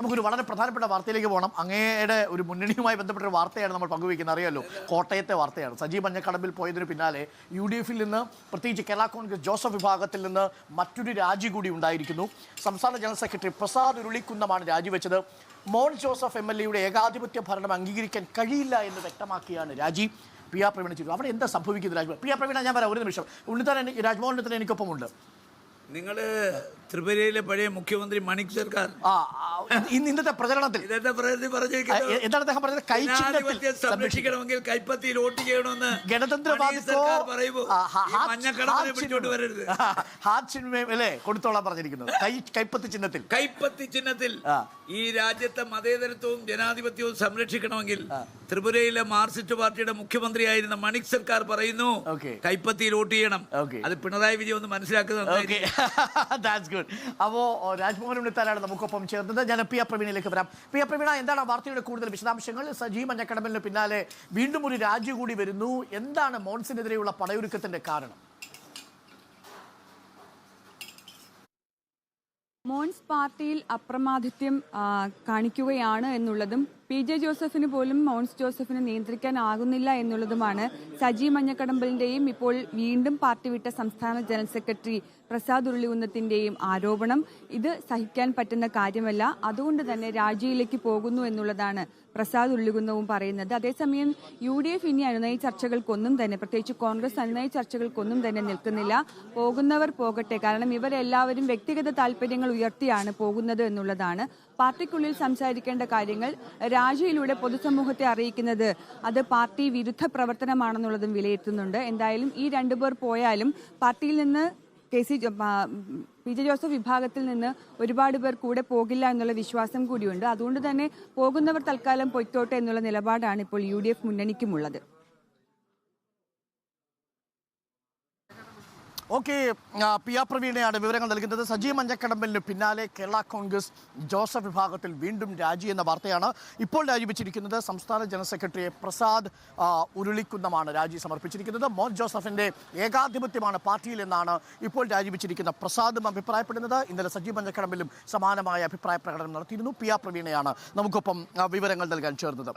നമുക്കൊരു വളരെ പ്രധാനപ്പെട്ട വാർത്തയിലേക്ക് പോകണം. അങ്ങയുടെ ഒരു മുന്നണിയുമായി ബന്ധപ്പെട്ട ഒരു വാർത്തയാണ് നമ്മൾ പങ്കുവയ്ക്കുന്നത്. അറിയാലോ കോട്ടയത്തെ വാർത്തയാണ്. സജീവ് മഞ്ഞക്കടമ്പിൽ പോയതിന് പിന്നാലെ യു ഡി എഫിൽ നിന്ന് പ്രത്യേകിച്ച് കേരള കോൺഗ്രസ് ജോസഫ് വിഭാഗത്തിൽ നിന്ന് മറ്റൊരു രാജി കൂടി ഉണ്ടായിരിക്കുന്നു. സംസ്ഥാന ജനറൽ സെക്രട്ടറി പ്രസാദ് ഉരുളിക്കുന്നമാണ് രാജിവെച്ചത്. മോൻ ജോസഫ് എം എൽ എയുടെ ഏകാധിപത്യ ഭരണം അംഗീകരിക്കാൻ കഴിയില്ല എന്ന് വ്യക്തമാക്കിയാണ് രാജി. പി ആർ പ്രവീണ ചെയ്തു അവിടെ എന്താ സംഭവിക്കുന്നത് രാജ്മോഹൻ? പി ആർ പ്രവീണ ഞാൻ പറയാം ഒരു നിമിഷം. ഉണ്ണിത്താൻ രാജ്മോഹൻ എനിക്കൊപ്പമുണ്ട്. നിങ്ങൾ ത്രിപുരയിലെ പഴയ മുഖ്യമന്ത്രി മണിക് സർക്കാർ. ആ ആ, ഇന്ന് ഇന്നത്തെ പ്രചരണത്തിൽ. ഇതെന്താ പ്രകൃതി ആ, പറഞ്ഞിരിക്കുന്നത് എ- എന്താണ് അദ്ദേഹം പറഞ്ഞത്? ചിഹ്നത്തിൽ സംരക്ഷിക്കണമെങ്കിൽ കൈപ്പത്തിയിൽ വോട്ട് ചെയ്യണമെന്ന് മണി ഗണതന്ത്രവാദിക്കോ സർക്കാർ പറയുമ്പോൾ ഈ ഹാ- പിടിച്ചോണ്ട് വരരുത്. ഹാർട്ട് ചിഹ്നം അല്ലേ? കൊടുത്തോളാൻ പറഞ്ഞിരിക്കുന്നത്. കൈ കൈപ്പത്തി ചിഹ്നത്തിൽ. കൈപ്പത്തി ചിഹ്നത്തിൽ ആ. ഈ രാജ്യത്തെ മതേതരത്വവും ജനാധിപത്യവും സംരക്ഷിക്കണമെങ്കിൽ ത്രിപുരയിലെ മാർസിസ്റ്റ് പാർട്ടിയുടെ മുഖ്യമന്ത്രിയായിരുന്ന മണിക് സർക്കാർ പറയുന്നു Okay. കൈപ്പത്തിയിൽ വോട്ട് ചെയ്യണം. Okay. അത് പിണറായി വിജയൻ ഒന്ന് മനസ്സിലാക്കുന്നത് ഓക്കെ. ദാറ്റ്സ് ഗുഡ് അപ്പോ രാജ്മോഹൻ ഉണ്ണിത്താനാണ് നമുക്കൊപ്പം ചേർന്നത്. ഞാൻ പി പ്രവീണയിലേക്ക് വരാം. പി പ്രവീണ എന്താണ് വാർത്തയുടെ കൂടുതൽ വിശദാംശങ്ങൾ? സജീവ് മഞ്ഞക്കടമലിന് പിന്നാലെ വീണ്ടും ഒരു രാജ്യം കൂടി വരുന്നു. എന്താണ് മോൺസിനെതിരെയുള്ള പടയൊരുക്കത്തിന്റെ കാരണം? മോൺസ് പാർട്ടിയിൽ അപ്രമാദിത്യം കാണിക്കുകയാണ് എന്നുള്ളതും പി ജെ ജോസഫിന് പോലും മൗൺസ് ജോസഫിനെ നിയന്ത്രിക്കാനാകുന്നില്ല എന്നുള്ളതുമാണ് സജി മഞ്ഞക്കടമ്പലിന്റെയും ഇപ്പോൾ വീണ്ടും പാർട്ടി വിട്ട സംസ്ഥാന ജനറൽ സെക്രട്ടറി പ്രസാദ് ഉരുളികുന്നത്തിന്റെയും ആരോപണം. ഇത് സഹിക്കാൻ പറ്റുന്ന കാര്യമല്ല. അതുകൊണ്ട് തന്നെ രാജിയിലേക്ക് പോകുന്നു എന്നുള്ളതാണ് പ്രസാദ് ഉള്ളികുന്നവും പറയുന്നത്. അതേസമയം യു ഡി എഫ് ഇനി അനുനയ ചർച്ചകൾക്കൊന്നും തന്നെ പ്രത്യേകിച്ച് കോൺഗ്രസ് അനുനയ ചർച്ചകൾക്കൊന്നും തന്നെ നിൽക്കുന്നില്ല. പോകുന്നവർ പോകട്ടെ. കാരണം ഇവരെല്ലാവരും വ്യക്തിഗത താല്പര്യങ്ങൾ ഉയർത്തിയാണ് പോകുന്നത് എന്നുള്ളതാണ്. പാർട്ടിക്കുള്ളിൽ സംസാരിക്കേണ്ട കാര്യങ്ങൾ രാജിയിലൂടെ പൊതുസമൂഹത്തെ അറിയിക്കുന്നത് അത് പാർട്ടി വിരുദ്ധ പ്രവർത്തനമാണെന്നുള്ളതും വിലയിരുത്തുന്നുണ്ട്. എന്തായാലും ഈ രണ്ടുപേർ പോയാലും പാർട്ടിയിൽ നിന്ന് K C P J Joseph വിഭാഗത്തിൽ നിന്ന് ഒരുപാട് പേർ കൂടെ പോകില്ല എന്നുള്ള വിശ്വാസം കൂടിയുണ്ട്. അതുകൊണ്ട് തന്നെ പോകുന്നവർ തൽക്കാലം പൊയ്ക്കോട്ടെ എന്നുള്ള നിലപാടാണ് ഇപ്പോൾ യു ഡി എഫ് മുന്നണിക്കുമുള്ളത്. ഓക്കെ പി ആർ പ്രവീണയാണ് വിവരങ്ങൾ നൽകുന്നത്. സജീവ് മഞ്ഞക്കടമ്പലിന് പിന്നാലെ കേരള കോൺഗ്രസ് ജോസഫ് വിഭാഗത്തിൽ വീണ്ടും രാജി എന്ന വാർത്തയാണ് ഇപ്പോൾ രാജിവെച്ചിരിക്കുന്നത്. സംസ്ഥാന ജനറൽ സെക്രട്ടറി പ്രസാദ് ഉരുളിക്കുന്നമാണ് രാജി സമർപ്പിച്ചിരിക്കുന്നത്. മോൻ ജോസഫിന്റെ ഏകാധിപത്യമാണ് പാർട്ടിയിൽ എന്നാണ് ഇപ്പോൾ രാജിവെച്ചിരിക്കുന്ന പ്രസാദും അഭിപ്രായപ്പെടുന്നത്. ഇന്നലെ സജീവ് മഞ്ഞക്കടമ്പിലും സമാനമായ അഭിപ്രായ പ്രകടനം നടത്തിയിരുന്നു. പി ആർ പ്രവീണയാണ് നമുക്കൊപ്പം വിവരങ്ങൾ നൽകാൻ ചേർന്നത്.